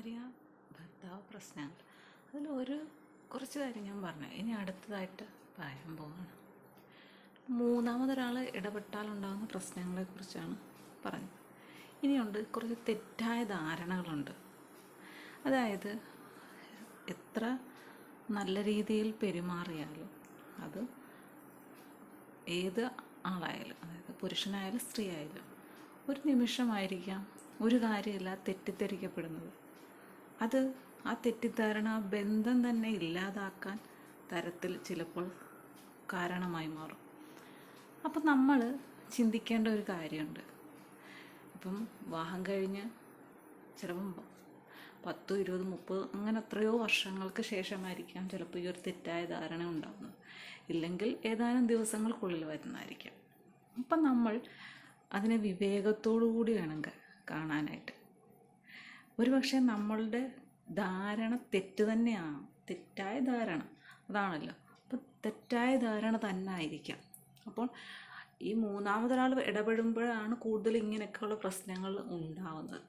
ഭാര്യ ഭർത്താവ് പ്രശ്നങ്ങൾ. അതിൽ ഒരു കുറച്ച് കാര്യം ഞാൻ പറഞ്ഞു. ഇനി അടുത്തതായിട്ട് പറയാൻ പോവാണ്. മൂന്നാമതൊരാൾ ഇടപെട്ടാലുണ്ടാകുന്ന പ്രശ്നങ്ങളെക്കുറിച്ചാണ് പറഞ്ഞത്. ഇനിയുണ്ട് കുറച്ച് തെറ്റായ ധാരണകളുണ്ട്. അതായത് എത്ര നല്ല രീതിയിൽ പെരുമാറിയാലും അത് ഏത് ആളായാലും അതായത് പുരുഷനായാലും സ്ത്രീ ആയാലും ഒരു നിമിഷമായിരിക്കാം ഒരു കാര്യമില്ല തെറ്റിദ്ധരിക്കപ്പെടുന്നത്. അത് ആ തെറ്റിദ്ധാരണ ബന്ധം തന്നെ ഇല്ലാതാക്കാൻ തരത്തിൽ ചിലപ്പോൾ കാരണമായി മാറും. അപ്പം നമ്മൾ ചിന്തിക്കേണ്ട ഒരു കാര്യമുണ്ട്. ഇപ്പം വിവാഹം കഴിഞ്ഞ് ചിലപ്പം പത്തോ ഇരുപത് മുപ്പത് അങ്ങനെ എത്രയോ വർഷങ്ങൾക്ക് ശേഷമായിരിക്കാം ചിലപ്പോൾ ഈ ഒരു തെറ്റായ ധാരണ ഉണ്ടാകുന്നത് ഇല്ലെങ്കിൽ ഏതാനും ദിവസങ്ങൾക്കുള്ളിൽ വരുന്നതായിരിക്കാം. അപ്പം നമ്മൾ അതിനെ വിവേകത്തോടു കൂടി വേണം കാണാനായിട്ട്. ഒരുപക്ഷെ നമ്മളുടെ ധാരണ തെറ്റ് തന്നെയാണ്. തെറ്റായ ധാരണ. അതാണല്ലോ. അപ്പോൾ തെറ്റായ ധാരണ തന്നെ ആയിരിക്കാം. അപ്പോൾ ഈ മൂന്നാമതൊരാൾ ഇടപെടുമ്പോഴാണ് കൂടുതൽ ഇങ്ങനെയൊക്കെയുള്ള പ്രശ്നങ്ങൾ ഉണ്ടാവുന്നത്.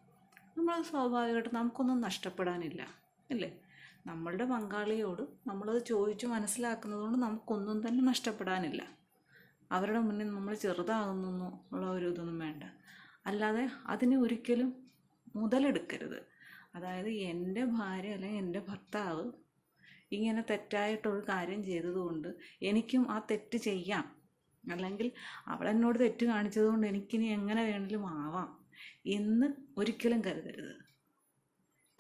നമ്മൾ സ്വാഭാവികമായിട്ട് നമുക്കൊന്നും നഷ്ടപ്പെടാനില്ല. അല്ലേ? നമ്മളുടെ പങ്കാളിയോട് നമ്മളത് ചോദിച്ച് മനസ്സിലാക്കുന്നതുകൊണ്ട് നമുക്കൊന്നും തന്നെ നഷ്ടപ്പെടാനില്ല. അവരുടെ മുന്നിൽ നമ്മൾ ചെറുതാകുന്നു ഉള്ള ഒരു ഇതൊന്നും വേണ്ട. അല്ലാതെ അതിനെ ഒരിക്കലും മുതലെടുക്കരുത്. അതായത് എന്റെ ഭാര്യ അല്ലെങ്കിൽ എന്റെ ഭർത്താവ് ഇങ്ങനെ തെറ്റായിട്ടൊരു കാര്യം ചെയ്തതുകൊണ്ട് എനിക്കും ആ തെറ്റ് ചെയ്യാം. അല്ലെങ്കിൽ അവളെന്നോട് തെറ്റ് കാണിച്ചതുകൊണ്ട് എനിക്കിനി എങ്ങനെ വേണമെങ്കിലും ആവാം എന്ന് ഒരിക്കലും കരുതരുത്.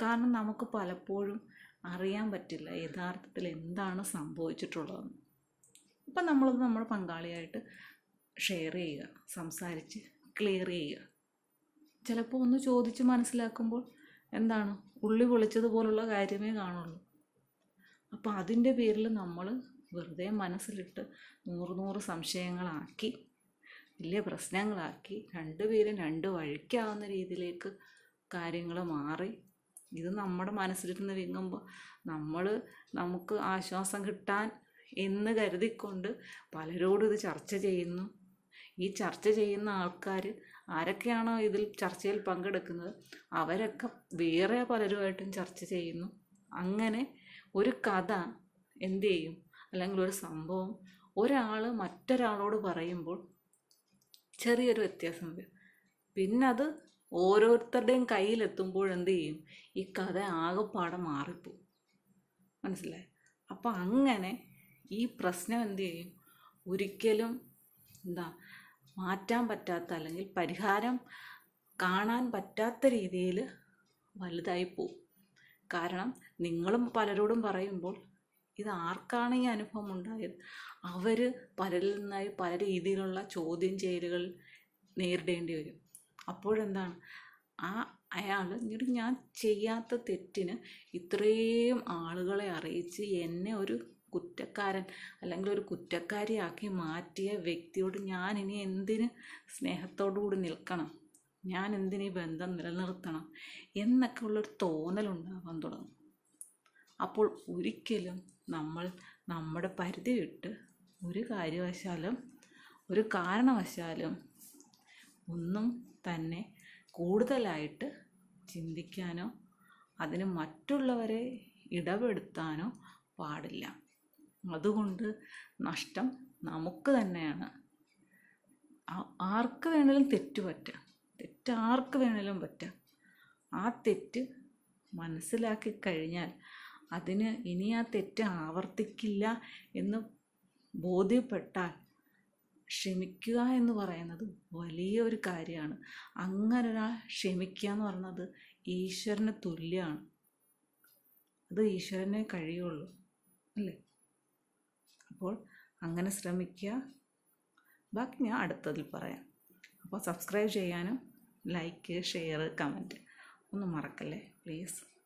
കാരണം നമുക്ക് പലപ്പോഴും അറിയാൻ പറ്റില്ല യഥാർത്ഥത്തിൽ എന്താണ് സംഭവിച്ചിട്ടുള്ളതെന്ന്. അപ്പം നമ്മളത് നമ്മുടെ പങ്കാളിയായിട്ട് ഷെയർ ചെയ്യുക സംസാരിച്ച് ക്ലിയർ ചെയ്യുക. ചിലപ്പോൾ ഒന്ന് ചോദിച്ച് മനസ്സിലാക്കുമ്പോൾ എന്താണ്? ഉള്ളി പൊളിച്ചതുപോലുള്ള കാര്യമേ കാണുള്ളൂ. അപ്പോൾ അതിന്റെ പേരിൽ നമ്മൾ വെറുതെ മനസ്സിലിട്ട് നൂറ് നൂറ് സംശയങ്ങളാക്കി വലിയ പ്രശ്നങ്ങളാക്കി രണ്ടുപേരും രണ്ട് വഴിക്കാവുന്ന രീതിയിലേക്ക് കാര്യങ്ങൾ മാറി. ഇത് നമ്മുടെ മനസ്സിലിരുന്ന് വിങ്ങുമ്പോൾ നമ്മൾ നമുക്ക് ആശ്വാസം കിട്ടാൻ എന്ന് കരുതിക്കൊണ്ട് പലരോടും ഇത് ചർച്ച ചെയ്യുന്നു. ഈ ചർച്ച ചെയ്യുന്ന ആൾക്കാർ ആരൊക്കെയാണോ ഇതിൽ ചർച്ചയിൽ പങ്കെടുക്കുന്നത് അവരൊക്കെ വേറെ പലരുമായിട്ടും ചർച്ച ചെയ്യുന്നു. അങ്ങനെ ഒരു കഥ എന്ത് ചെയ്യും? അല്ലെങ്കിൽ ഒരു സംഭവം ഒരാൾ മറ്റൊരാളോട് പറയുമ്പോൾ ചെറിയൊരു വ്യത്യാസം വരും. പിന്നെ അത് ഓരോരുത്തരുടെയും കയ്യിലെത്തുമ്പോൾ എന്ത് ചെയ്യും? ഈ കഥ ആകെപ്പാടെ മാറിപ്പോവും. മനസ്സിലായി? അപ്പം അങ്ങനെ ഈ പ്രശ്നം എന്ത് ചെയ്യും? ഒരിക്കലും എന്താ മാറ്റാൻ പറ്റാത്ത അല്ലെങ്കിൽ പരിഹാരം കാണാൻ പറ്റാത്ത രീതിയിൽ വലുതായി പോവും. കാരണം നിങ്ങളും പലരോടും പറയുമ്പോൾ ഇത് ആർക്കാണ് ഈ അനുഭവം ഉണ്ടായത്? അവർ പലരിൽ നിന്നായി പല രീതിയിലുള്ള ചോദ്യം ചെയ്യലുകൾ നേരിടേണ്ടി വരും. അപ്പോഴെന്താണ്? ആ അയാൾ ഇങ്ങോട്ട് ഞാൻ ചെയ്യാത്ത തെറ്റിന് ഇത്രയും ആളുകളെ അറിയിച്ച് എന്നെ ഒരു കുറ്റക്കാരൻ അല്ലെങ്കിൽ ഒരു കുറ്റക്കാരിയാക്കി മാറ്റിയ വ്യക്തിയോട് ഞാൻ ഇനി എന്തിന് സ്നേഹത്തോടുകൂടി നിൽക്കണം? ഞാൻ എന്തിന് ബന്ധം നിലനിർത്തണം? എന്നൊക്കെ ഉള്ളൊരു തോന്നലുണ്ടാകാൻ തുടങ്ങും. അപ്പോൾ ഒരിക്കലും നമ്മൾ നമ്മുടെ പരിധി വിട്ട് ഒരു കാര്യവശാലും ഒരു കാരണവശാലും ഒന്നും തന്നെ കൂടുതലായിട്ട് ചിന്തിക്കാനോ അതിന് മറ്റുള്ളവരെ ഇടപെടുത്താനോ പാടില്ല. അതുകൊണ്ട് നഷ്ടം നമുക്ക് തന്നെയാണ്. ആർക്ക് വേണേലും തെറ്റ് പറ്റുക. തെറ്റ് ആർക്ക് വേണേലും പറ്റുക. ആ തെറ്റ് മനസ്സിലാക്കി കഴിഞ്ഞാൽ അതിന് ഇനി ആ തെറ്റ് ആവർത്തിക്കില്ല എന്ന് ബോധ്യപ്പെട്ടാൽ ക്ഷമിക്കുക എന്ന് പറയുന്നത് വലിയ ഒരു കാര്യമാണ്. അങ്ങനെ ഒരാൾ ക്ഷമിക്കുക എന്ന് പറയുന്നത് ഈശ്വരന് തുല്യമാണ്. അത് ഈശ്വരനെ കഴിയുള്ളൂ. അല്ലേ? അപ്പോൾ അങ്ങനെ ശ്രമിക്കുക. ബാക്കി ഞാൻ അടുത്തതിൽ പറയാം. അപ്പോൾ സബ്സ്ക്രൈബ് ചെയ്യാനും ലൈക്ക് ഷെയർ കമന്റ് ഒന്നും മറക്കല്ലേ? പ്ലീസ്.